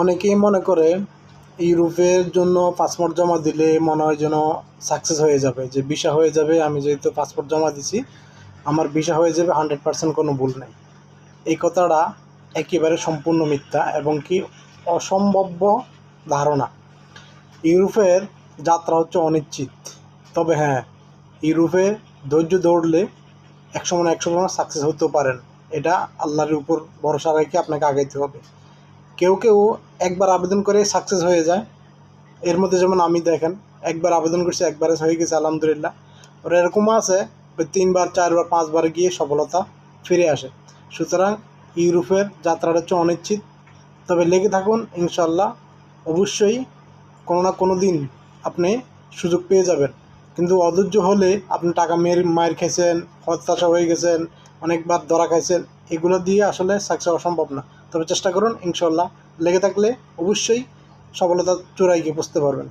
অনেকেই মনে করে ইউরোপের জন্য পাসপোর্ট জমা দিলে মনে হয় যেন সাকসেস হয়ে যাবে, যে ভিসা হয়ে যাবে, আমি যেহেতু পাসপোর্ট জমা দিছি, আমার ভিসা হয়ে যাবে হান্ড্রেড পার্সেন্ট কোনো ভুল নেই। এই কথাটা একেবারে সম্পূর্ণ মিথ্যা এবং কি অসম্ভব্য ধারণা। ইউরোপের যাত্রা হচ্ছে অনিশ্চিত। তবে হ্যাঁ ইউরোপে ধৈর্য দৌড়লে একশো মানে একশো সাকসেস হতেও পারেন। এটা আল্লাহর উপর ভরসা রেখে আপনাকে আগাইতে হবে। কেউ কেউ একবার আবেদন করে সাকসেস হয়ে যায়। এর মধ্যে যেমন আমি দেখেন, একবার আবেদন করছি, একবারে হয়ে গেছে, আলহামদুলিল্লাহ। ওর এরকমও আছে তিনবার, চারবার, পাঁচবার গিয়ে সফলতা ফিরে আসে। সুতরাং ইউরোপের যাত্রাটা হচ্ছে অনিশ্চিত। তবে লেগে থাকুন ইনশাল্লাহ অবশ্যই কোনো না কোনো দিন আপনি সুযোগ পেয়ে যাবেন। কিন্তু অধৈর্য হলে আপনি টাকা মেয়ের মায়ের খেয়েছেন, হতাশা হয়ে গেছেন অনেকবার ধরা খাইছেন এগুলো দিয়ে আসলে সাকসেস সম্ভব না। তবে চেষ্টা করুন ইনশাল্লাহ লেগে থাকলে অবশ্যই সফলতা চূড়ায় গিয়ে বুঝতে পারবেন।